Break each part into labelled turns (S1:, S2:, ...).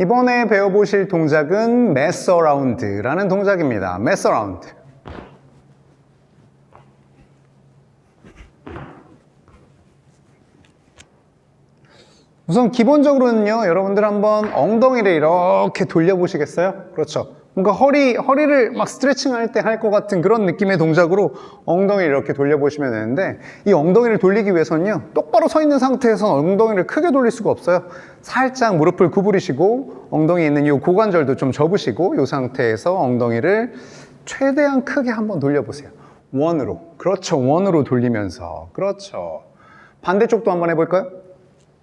S1: 이번에 배워보실 동작은 mess around라는 동작입니다. mess around. 우선 기본적으로는요, 여러분들 한번 엉덩이를 이렇게 돌려보시겠어요? 그렇죠. 뭔가 허리, 허리를 막 스트레칭 할 때 할 것 같은 그런 느낌의 동작으로 엉덩이를 이렇게 돌려보시면 되는데, 이 엉덩이를 돌리기 위해서는요, 똑바로 서 있는 상태에서 엉덩이를 크게 돌릴 수가 없어요. 살짝 무릎을 구부리시고, 엉덩이에 있는 이 고관절도 좀 접으시고, 이 상태에서 엉덩이를 최대한 크게 한번 돌려보세요. 원으로. 그렇죠. 원으로 돌리면서. 그렇죠. 반대쪽도 한번 해볼까요?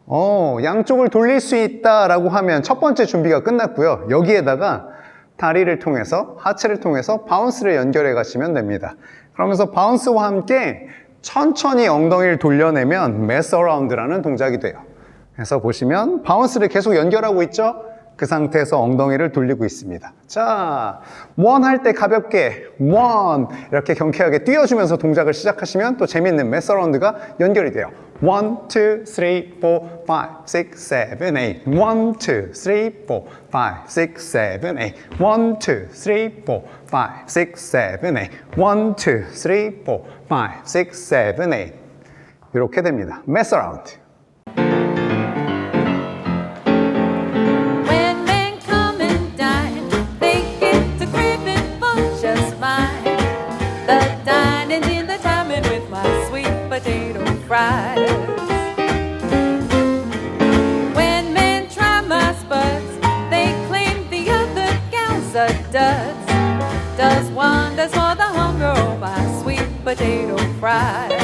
S1: 어, 양쪽을 돌릴 수 있다라고 하면 첫 번째 준비가 끝났고요. 여기에다가 다리를 통해서, 하체를 통해서 바운스를 연결해 가시면 됩니다. 그러면서 바운스와 함께 천천히 엉덩이를 돌려내면 메스 어라운드라는 동작이 돼요. 그래서 보시면 바운스를 계속 연결하고 있죠? 그 상태에서 엉덩이를 돌리고 있습니다. 자, 원 할 때 가볍게 원 이렇게 경쾌하게 뛰어주면서 동작을 시작하시면 또 재밌는 메스 어라운드가 연결이 돼요. 1, 2, 3, 4, 5, 6, 7, 8 1, 2, 3, 4, 5, 6, 7, 8 1, 2, 3, 4, 5, 6, 7, 8 1, 2, 3, 4, 5, 6, 7, 8 이렇게 됩니다. 메스 어라운드
S2: fries. When men try my spuds, they claim the other gals are duds. Does wonders for the hunger of my sweet potato fries.